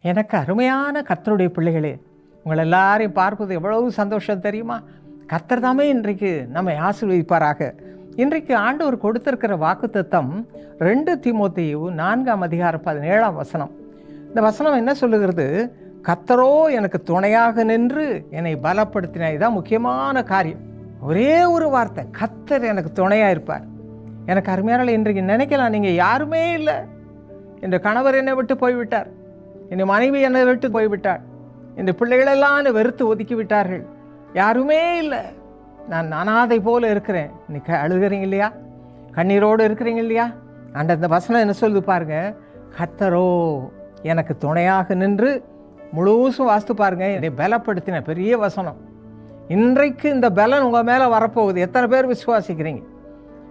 எனக்கு அருமையான கத்தருடைய பிள்ளைகளே உங்கள் எல்லாரையும் பார்ப்பது எவ்வளவு சந்தோஷம் தெரியுமா? கத்தர் தாமே இன்றைக்கு நம்மை ஆசீர்வதிப்பாராக. இன்றைக்கு ஆண்டவர் கொடுத்திருக்கிற வாக்குத்தத்தம் ரெண்டு திமுத்தையு நான்காம் அதிகாரம் பதினேழாம் வசனம். இந்த வசனம் என்ன சொல்லுகிறது? கத்தரோ எனக்கு துணையாக நின்று என்னை பலப்படுத்தின இதுதான் முக்கியமான காரியம். ஒரே ஒரு வார்த்தை கத்தர் எனக்கு துணையாக இருப்பார். எனக்கு அருமையான இன்றைக்கு நினைக்கலாம் நீங்கள் யாருமே இல்லை. என்ற கணவர் என்னை விட்டு போய்விட்டார். என் மனைவி என்னை விட்டு போய்விட்டாள். என் பிள்ளைகளெல்லாம் என்னை வெறுத்து ஒதுக்கி விட்டார்கள் யாருமே இல்லை. நான் அனாதை போல இருக்கிறேன். இன்னைக்கு அழுகிறீங்க இல்லையா? கண்ணீரோடு இருக்கிறீங்க இல்லையா? அந்த இந்த வசனம் என்ன சொல்லுது பாருங்க. கத்தரோ எனக்கு துணையாக நின்று முழுசும் வாஸ்து பாருங்க. என்னை பலப்படுத்தின பெரிய வசனம். இன்றைக்கு இந்த பலன் உங்கள் மேலே வரப்போகுது. எத்தனை பேர் விசுவாசிக்கிறீங்க?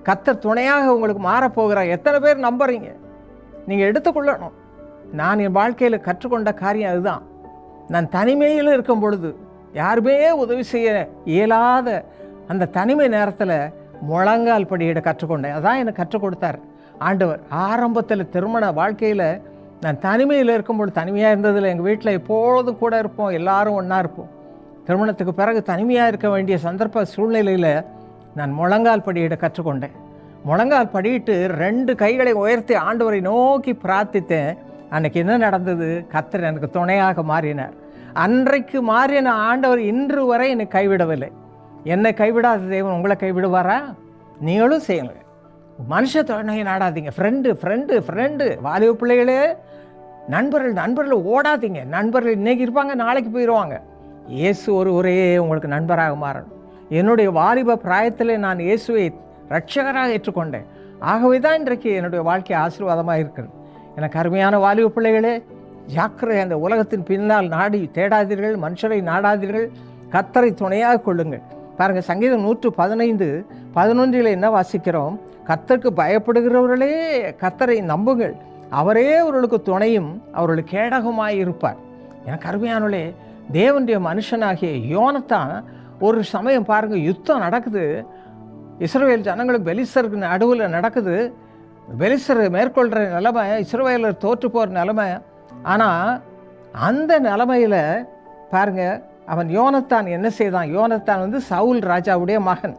கத்தர் துணையாக உங்களுக்கு மாறப்போகிறார். எத்தனை பேர் நம்புறீங்க? நீங்கள் எடுத்துக்கொள்ளணும். நான் என் வாழ்க்கையில் கற்றுக்கொண்ட காரியம் அதுதான். நான் தனிமையில் இருக்கும் பொழுது யாருமே உதவி செய்ய இயலாத அந்த தனிமை நேரத்தில் முழங்கால் படியிட கற்றுக்கொண்டேன். அதான் எனக்கு கற்றுக் கொடுத்தார். ஆண்டவர் ஆரம்பத்தில் திருமண வாழ்க்கையில் நான் தனிமையில் இருக்கும்போது தனிமையாக இருந்ததில் எங்கள் வீட்டில் எப்பொழுதும் கூட இருப்போம் எல்லாரும் ஒன்றா இருப்போம். திருமணத்துக்கு பிறகு தனிமையாக இருக்க வேண்டிய சந்தர்ப்ப சூழ்நிலையில் நான் முழங்கால் படியிட கற்றுக்கொண்டேன். முழங்கால் படியிட்டு ரெண்டு கைகளை உயர்த்தி ஆண்டவரை நோக்கி பிரார்த்தித்தேன். அன்னைக்கு என்ன நடந்தது? கத்தர் எனக்கு துணையாக மாறினார். அன்றைக்கு மாறின ஆண்டவர் இன்று வரை என்னை கைவிடவில்லை. என்னை கைவிடாத தேவன் உங்களை கைவிடுவாரா? நீங்களும் செய்யுங்க மனுஷ துணையை நாடாதீங்க. ஃப்ரெண்டு ஃப்ரெண்டு ஃப்ரெண்டு வாலிப பிள்ளைகளே நண்பர்கள் நண்பர்கள் ஓடாதீங்க. நண்பர்கள் இன்னைக்கு இருப்பாங்க நாளைக்கு போயிடுவாங்க இயேசு ஒரு ஒரே உங்களுக்கு நண்பராக மாறணும். என்னுடைய வாலிப பிராயத்தில் நான் இயேசுவை ரட்சகராக ஏற்றுக்கொண்டேன். ஆகவே தான் இன்றைக்கு என்னுடைய வாழ்க்கை ஆசீர்வாதமாக இருக்கிறது. எனக்கு அருமையான வாலிப பிள்ளைகளே ஜாக்கிரதை அந்த உலகத்தின் பின்னால் நாடி தேடாதீர்கள் மனுஷரை நாடாதீர்கள் கத்தரை துணையாக கொள்ளுங்கள். பாருங்கள் சங்கீதம் நூற்று பதினைந்து பதினொன்றில் என்ன வாசிக்கிறோம்? கத்தருக்கு பயப்படுகிறவர்களே கத்தரை நம்புங்கள். அவரே அவர்களுக்கு துணையும் அவர்களுக்கு கேடகமாக இருப்பார் எனக்கு அருமையானவளே தேவனுடைய மனுஷனாகிய யோனத்தான் ஒரு சமயம் பாருங்கள் யுத்தம் நடக்குது. இஸ்ரேல் ஜனங்களுக்கு பெலிசருக்கு நடுவில் நடக்குது. பெலிஸ்தர் மேற்கொள்கிற நிலைமை இஸ்ரோவேலர் தோற்று போகிற நிலைமை. ஆனால் அந்த நிலைமையில் பாருங்க அவன் யோனத்தான் என்ன செய்தான்? யோனத்தான் வந்து சவுல் ராஜாவுடைய மகன்.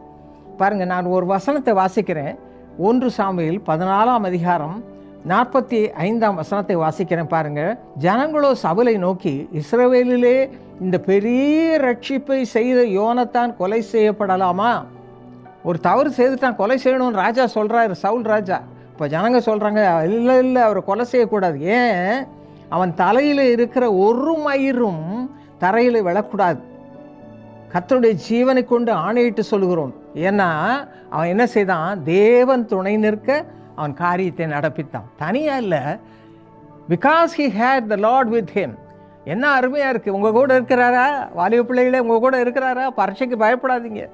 பாருங்கள் நான் ஒரு வசனத்தை வாசிக்கிறேன். ஒன்று சாமியில் பதினாலாம் அதிகாரம் நாற்பத்தி ஐந்தாம் வசனத்தை வாசிக்கிறேன் பாருங்கள் ஜனங்களோ சவுலை நோக்கி இஸ்ரவேலிலே இந்த பெரிய ரட்சிப்பை செய்த யோனத்தான் கொலை செய்யப்படலாமா? ஒரு தவறு செய்துட்டான் கொலை செய்யணும்னு ராஜா சொல்கிறாரு சவுல் ராஜா. இப்போ ஜனங்க சொல்கிறாங்க இல்லை இல்லை அவரை கொலை செய்யக்கூடாது. ஏன்? அவன் தலையில் இருக்கிற ஒரு மயிரும் தரையில் விழக்கூடாது. கர்த்தருடைய ஜீவனை கொண்டு ஆணையிட்டு சொல்கிறோம் ஏன்னா அவன் என்ன செய்தான்? தேவன் துணை நிற்க அவன் காரியத்தை நடப்பித்தான். தனியாக இல்லை. Because he had the Lord with him என்ன அருமையாக இருக்குது உங்கள் கூட இருக்கிறாரா? வாலிப பிள்ளைகளே உங்கள் கூட இருக்கிறாரா? பரீட்சைக்கு பயப்படாதீங்க.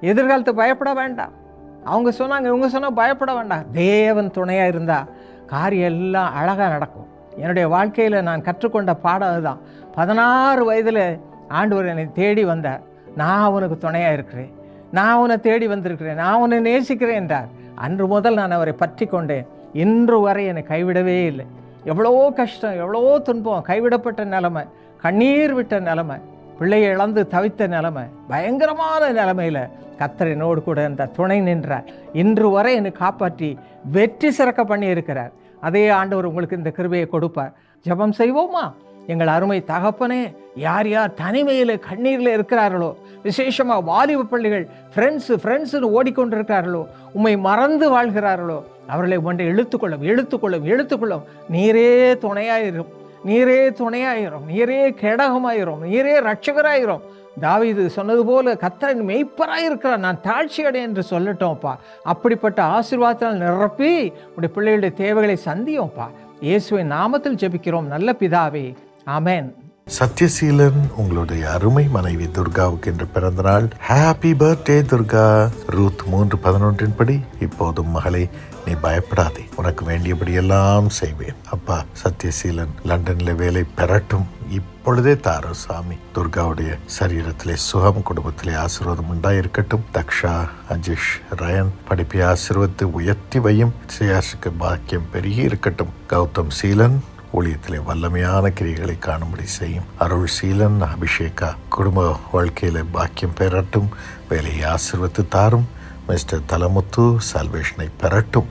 எதிர்காலத்தை பயப்பட வேண்டாம். அவங்க சொன்னாங்க இவங்க சொன்னால் பயப்பட வேண்டாம். தேவன் துணையாக இருந்தால் காரியம் எல்லாம் அழகாக நடக்கும். என்னுடைய வாழ்க்கையில் நான் கற்றுக்கொண்ட பாடம் அதுதான். பதினாறு வயதில் ஆண்டவர் என்னை தேடி வந்தார். நான் அவனுக்கு துணையாக இருக்கிறேன். நான் அவனை தேடி வந்திருக்கிறேன். நான் அவனை நேசிக்கிறேன் என்றார். அன்று முதல் நான் அவரை பற்றி கொண்டேன். இன்று வரை என்னை கைவிடவே இல்லை. எவ்வளோ கஷ்டம் எவ்வளோ துன்பம் கைவிடப்பட்ட நிலமை கண்ணீர் விட்ட நிலமை பிள்ளையை இழந்து தவித்த நிலமை பயங்கரமான நிலமையில் கத்தர் என்னோடு கூட இந்த துணை நின்றார். இன்று வரை என்னை காப்பாற்றி வெற்றி சிறக்க பண்ணி இருக்கிறார் அதே ஆண்டவர் உங்களுக்கு இந்த கிருபையை கொடுப்பார். ஜெபம் செய்வோமா? எங்கள் அருமை தகப்பனே யார் யார் தனிமையில் கண்ணீரில் இருக்கிறார்களோ விசேஷமாக வாலிப பள்ளிகள் ஃப்ரெண்ட்ஸு ஃப்ரெண்ட்ஸுன்னு ஓடிக்கொண்டிருக்கிறார்களோ உம்மை மறந்து வாழ்கிறார்களோ அவர்களை ஒன்றை இழுத்துக்கொள்ளும் இழுத்துக்கொள்ளும் இழுத்துக்கொள்ளும். நீரே துணையாயிரும். நீரே துணையாயிரும். நீரே கேடகமாயிரும். நீரே ரட்சகராயிரும் தாவிது சொன்னது போல கத்தரன் மெய்ப்பராயிருக்கிறார் நான் தாழ்ச்சி அடை என்று சொல்லட்டோம்ப்பா. அப்படிப்பட்ட ஆசீர்வாதத்தால் நிரப்பி உடைய பிள்ளைகளுடைய தேவைகளை சந்தியோம்ப்பா. இயேசுவை நாமத்தில் ஜெபிக்கிறோம். நல்ல பிதாவே. ஆமேன். சத்யசீலன் உங்களுடைய அருமை மனைவி துர்காவுக்கு இன்று பிறந்த நாள் ஹாப்பி பர்த்டே துர்கா. ரூத் மூன்று பதினொன்றின் படி இப்போதும் மகளே நீ பயப்படாதே. உனக்கு வேண்டியபடி எல்லாம் செய்வேன். அப்பா சத்யசீலன் லண்டன்ல வேலை பெறட்டும். இப்பொழுதே தாரோ சாமி. துர்காவுடைய சரீரத்திலே சுகம் குடும்பத்திலே ஆசீர்வாதம் உண்டாயிருக்கட்டும். தக்ஷா அஜிஷ் ரயன் படிப்பை ஆசீர்வத்தை உயர்த்தி வையும். சியாசுக்கு பாக்கியம் பெருகி இருக்கட்டும். கௌதம் சீலன் ஊழியத்திலே வல்லமையான கிரிகளை காணும்படி செய்யும் அருள் சீலன் அபிஷேகா. குடும்ப வாழ்க்கையில் பாக்கியம் பெறட்டும் வேலையை ஆசிர்வத்து தாரும் மிஸ்டர் தலமுத்து சால்வேஷனை பெறட்டும்.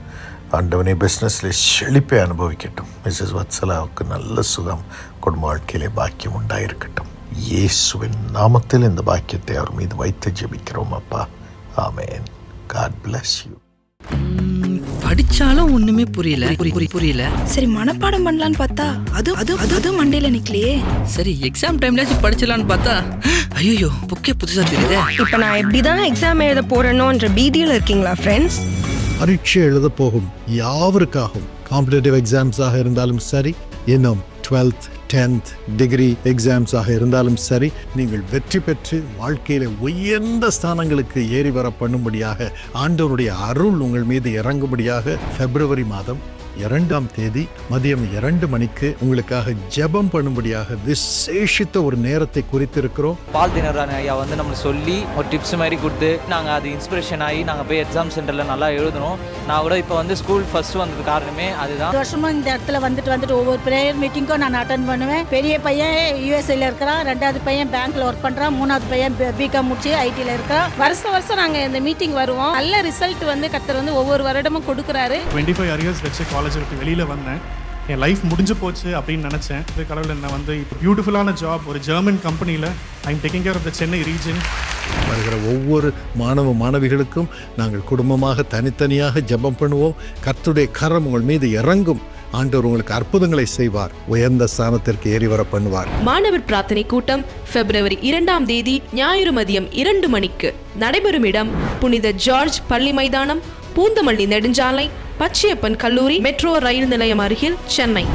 ஆண்டவனே பிஸ்னஸில் செழிப்பை அனுபவிக்கட்டும். மிஸ்ஸஸ் வத்சலாவுக்கு நல்ல சுகம் குடும்ப வாழ்க்கையிலே பாக்கியம் உண்டாயிருக்கட்டும். இயேசுவின் நாமத்தில் இந்த பாக்கியத்தை அவர் மீது வைத்து ஜெபிக்கிறோம் அப்பா. ஆமேன். காட் பிளஸ் யூ படிச்சாலும் ஒண்ணுமே புரியல. புரி- புரி- புரியல. சரி மனப்பாடம் பண்ணலான்னு பார்த்தா அது அது அது அது மண்டையில நிக்கலையே. சரி எக்ஸாம் டைம்லயாச்சும் படிச்சலாம்னு பார்த்தா ஐயோ புக்கே புதுசா தெரியுதே. இப்ப நான் எப்படிதான் எக்ஸாம் எழுத போறேனோன்ற பீதியில இருக்கீங்களா ஃப்ரெண்ட்ஸ் பரீட்சை எழுத போகும் யாவருக்காகவும் காம்படேட்டிவ் எக்ஸாம்ஸாக இருந்தாலும் சரி இன்னும் டுவெல்த் டென்த் டிகிரி எக்ஸாம்ஸாக இருந்தாலும் சரி நீங்கள் வெற்றி பெற்று வாழ்க்கையில் உயர்ந்த ஸ்தானங்களுக்கு ஏறி வர பண்ணும்படியாக ஆண்டவருடைய அருள் உங்கள் மீது இறங்கும்படியாக பிப்ரவரி மாதம் இரண்டாம் தேதி மதியம் இரண்டு மணிக்கு உங்களுக்காக ஜெபம் பண்ணும்படியாக விசேஷித்த ஒரு நேரத்தை குறித்திருக்கிறோம். பால் தினரான ஐயா வந்து நம்மளுக்கு சொல்லி ஒரு டிப்ஸ் மாதிரி கொடுத்து நாங்கள் அது இன்ஸ்பிரேஷன் ஆகி நாங்கள் போய் எக்ஸாம் சென்டரில் நல்லா எழுதணும். நான் கூட இப்போ வந்து ஸ்கூல் ஃபர்ஸ்ட் வந்தது காரணமே அதுதான். பத்து வருஷமா இந்த இடத்துல வந்துட்டு வந்துட்டு ஒவ்வொரு ப்ரேயர் மீட்டிங்க்கும் நான் அட்டன் பண்ணுவேன். பெரிய பையன் யூஎஸ்ஏல இருக்கிறான் ரெண்டாவது பையன் பேங்க்ல ஒர்க் பண்றான் மூணாவது பையன் பிகாம் முடிச்சு ஐடில இருக்கிறான். வருஷம் வருஷம் நாங்கள் இந்த மீட்டிங் வருவோம். நல்ல ரிசல்ட் வந்து கத்தர் வந்து ஒவ்வொரு வருடமும் கொடுக்குறாரு. டுவெண்ட்டி ஃபைவ் இயர்ஸ் வச்சு காலேஜ் விட்டு வெளியில் வந்தேன். என் லைஃப் முடிஞ்சு போச்சு அப்படின்னு நினச்சேன். இது கடவுள் என்ன வந்து இப்போ பியூட்டிஃபுல்லான ஜாப் ஒரு ஜெர்மன் கம்பெனியில் I'm taking care of the Chennai region வருகிற ஒவ்வொரு மாணவ மாணவிகளுக்கும் நாங்கள் குடும்பமாக தனித்தனியாக ஜெபம் பண்ணுவோம். கர்த்தருடைய கரம் உங்கள் மீது இறங்கும். ஆண்டவர் உங்களுக்கு அற்புதங்களை செய்வார். உயர்ந்த ஸ்தானத்திற்கு ஏறி வர பண்ணுவார். மாணவர் பிரார்த்தனை கூட்டம் பிப்ரவரி இரண்டாம் தேதி ஞாயிறு மதியம் இரண்டு மணிக்கு நடைபெறும் இடம் புனித ஜார்ஜ் பள்ளி மைதானம் பூந்தமல்லி நெடுஞ்சாலை பச்சியப்பன் கல்லூரி மெட்ரோ ரயில் நிலையம் அருகில் சென்னை.